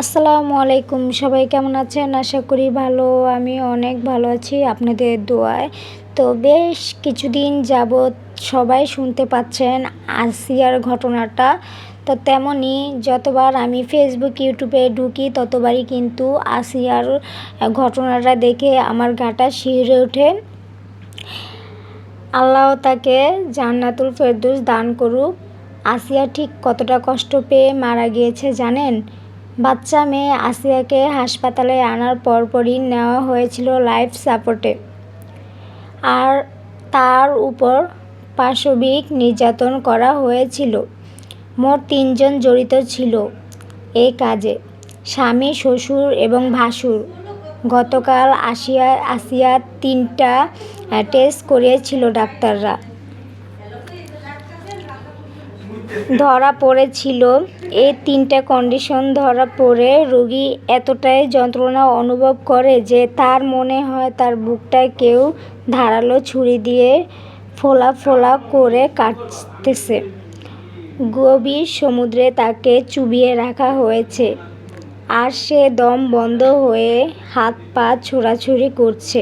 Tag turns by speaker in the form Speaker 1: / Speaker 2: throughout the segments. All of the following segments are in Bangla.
Speaker 1: আসসালামু আলাইকুম। সবাই কেমন আছেন? আশা করি ভালো। আমি অনেক ভালো আছি আপনাদের দোয়ায়। তো বেশ কিছুদিন যাবৎ সবাই শুনতে পাচ্ছেন আসিয়ার ঘটনাটা। তো তেমনই যতবার আমি ফেসবুক ইউটিউবে ঢুকি, ততবারই কিন্তু আসিয়ার ঘটনাটা দেখে আমার গাটা শিহরে ওঠে। আল্লাহ তাকে জান্নাতুল ফেরদৌস দান করুক। আসিয়া ঠিক কতটা কষ্ট পেয়ে মারা গিয়েছে জানেন? বাচ্চা মেয়ে আসিয়াকে হাসপাতালে আনার পরপরই নেওয়া হয়েছিল লাইফ সাপোর্টে। আর তার উপর পাশবিক নির্যাতন করা হয়েছিল। মোট তিনজন জড়িত ছিল এই কাজে। স্বামী, শ্বশুর এবং ভাসুর। গতকাল আসিয়া আসিয়া তিনটা টেস্ট করিয়েছিল ডাক্তাররা। ধরা পড়েছিল। এই তিনটা কন্ডিশন ধরা পড়ে রোগী এতটাই যন্ত্রণা অনুভব করে যে তার মনে হয় তার বুকটায় কেউ ধারালো ছুরি দিয়ে ফোলা ফোলা করে কাটতেছে। গভীর সমুদ্রে তাকে চুবিয়ে রাখা হয়েছে আর সে দম বন্ধ হয়ে হাত পা ছোড়াছুড়ি করছে।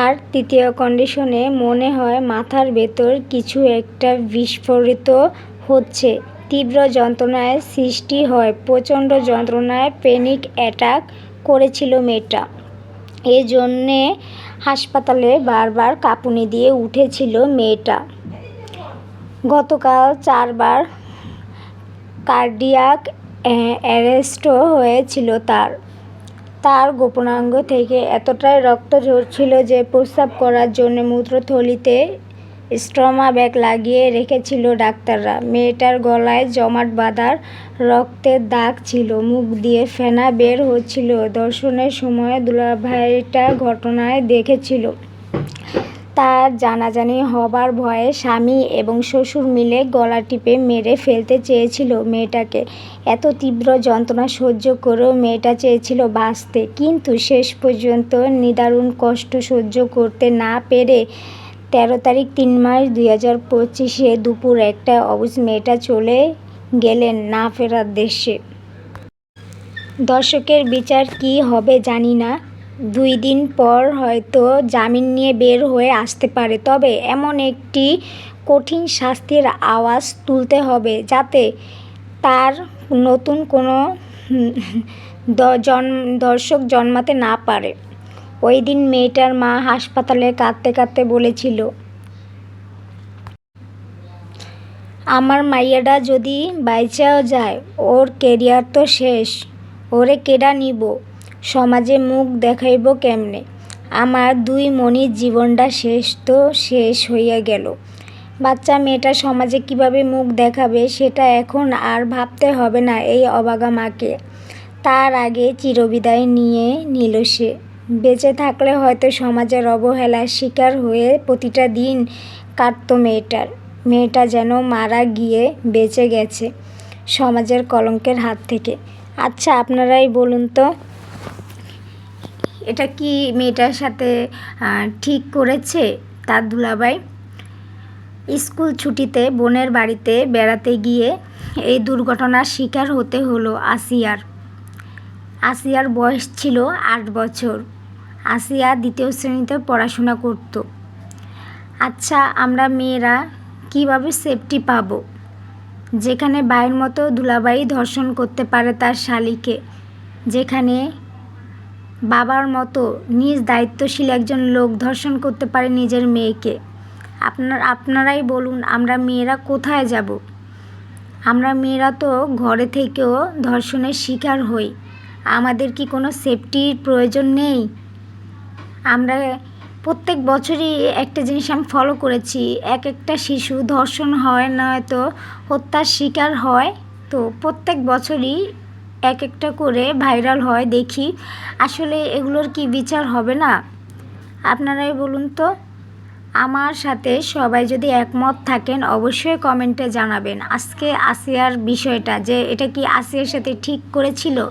Speaker 1: আর তৃতীয় কন্ডিশনে মনে হয় মাথার ভেতর কিছু একটা বিস্ফোরিত হচ্ছে। তীব্র যন্ত্রণায় সৃষ্টি হয়। প্রচণ্ড যন্ত্রণায় প্যানিক অ্যাটাক করেছিল মেয়েটা। এই জন্যে হাসপাতালে বারবার কাঁপুনি দিয়ে উঠেছিল মেয়েটা। গতকাল চারবার কার্ডিয়াক অ্যারেস্টও হয়েছিল তার। তার গোপনাঙ্গ থেকে এতটাই রক্ত ঝরছিল যে প্রস্রাব করার জন্য মূত্রথলিতে স্ট্রমা ব্যাগ লাগিয়ে রেখেছিল ডাক্তাররা। মেয়েটার গলায় জমাট বাঁধার রক্তের দাগ ছিল, মুখ দিয়ে ফেনা বের হচ্ছিল। দর্শনের সময় দুলাভাইটা ঘটনায় দেখেছিল। তার জানাজানি হবার ভয়ে স্বামী এবং শ্বশুর মিলে গলা টিপে মেরে ফেলতে চেয়েছিল মেয়েটাকে। এত তীব্র যন্ত্রণা সহ্য করেও মেয়েটা চেয়েছিল বাঁচতে। কিন্তু শেষ পর্যন্ত নিদারুণ কষ্ট সহ্য করতে না পেরে তেরো তারিখ তিন মাস দুই হাজার পঁচিশে দুপুর একটা অবুজ মেয়েটা চলে গেলেন না ফেরার দেশে। দর্শকের বিচার কি হবে জানি না। দুই দিন পর হয়তো জামিন নিয়ে বের হয়ে আসতে পারে। তবে এমন একটি কঠিন শাস্তির আওয়াজ তুলতে হবে যাতে তার নতুন কোনো দর্শক জন্মাতে না পারে। ওই দিন মেয়েটার মা হাসপাতালে কাঁদতে কাঁদতে বলেছিল, আমার মাইয়াডা যদি বাইচাও যায়, ওর কেরিয়ার তো শেষ, ওরে কেডা নিব? সমাজে মুখ দেখাইব কেমনে? আমার দুই মনির জীবনটা শেষ তো শেষ হইয়া গেল। বাচ্চা মেয়েটা সমাজে কীভাবে মুখ দেখাবে সেটা এখন আর ভাবতে হবে না এই অবাগা মাকে। তার আগে চিরবিদায় নিয়ে নিল সে। বেঁচে থাকলে হয়তো সমাজের অবহেলার শিকার হয়ে প্রতিটা দিন কাটত মেয়েটার। মেয়েটা যেন মারা গিয়ে বেঁচে গেছে সমাজের কলঙ্কের হাত থেকে। আচ্ছা আপনারাই বলুন তো, এটা কি মেয়েটার সাথে ঠিক করেছে? তার দুলাভাই, স্কুল ছুটিতে বোনের বাড়িতে বেড়াতে গিয়ে এই দুর্ঘটনার শিকার হতে হলো আসিয়ার। আসিয়ার বয়স ছিল আট বছর। আসিয়া দ্বিতীয় শ্রেণীতে পড়াশোনা করত। আচ্ছা আমরা মেয়েরা কীভাবে সেফটি পাবো? যেখানে ভাইয়ের মতো দুলাবাই ধর্ষণ করতে পারে তার শালিকে, যেখানে বাবার মতো নিজ দায়িত্বশীল একজন লোক ধর্ষণ করতে পারে নিজের মেয়েকে। আপনার, আপনারাই বলুন, আমরা মেয়েরা কোথায় যাব? আমরা মেয়েরা তো ঘরে থেকেও ধর্ষণের শিকার হই। আমাদের কি কোনো সেফটির প্রয়োজন নেই? আমরা প্রত্যেক বছরই একটা জিনিস আমি ফলো করেছি। এক একটা শিশু ধর্ষণ হয় নয়তো হত্যার শিকার হয়। তো প্রত্যেক বছরই এক একটা করে ভাইরাল হয়, দেখি। আসলে এগুলোর কি বিচার হবে না? আপনারাই বলুন তো। আমার সাথে সবাই যদি একমত থাকেন, অবশ্যই কমেন্টে জানাবেন। আজকে আসিয়ার বিষয়টা যে এটা কি আসিয়ার সাথে ঠিক করেছিল?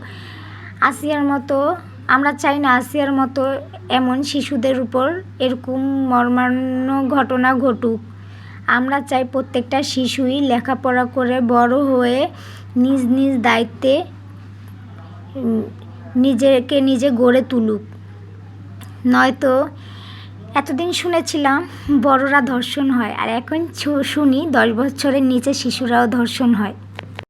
Speaker 1: আসিয়ার মতো আমরা চাই না আসিয়ার মতো এমন শিশুদের উপর এরকম মর্মান্য ঘটনা ঘটুক। আমরা চাই প্রত্যেকটা শিশুই লেখাপড়া করে বড় হয়ে নিজ নিজ দায়িত্বে নিজেকে নিজে গড়ে তুলুক। নয়তো এতদিন শুনেছিলাম বড়রা ধর্ষণ হয় আর এখন শুনি দশ বছরের নিচে শিশুরাও ধর্ষণ হয়।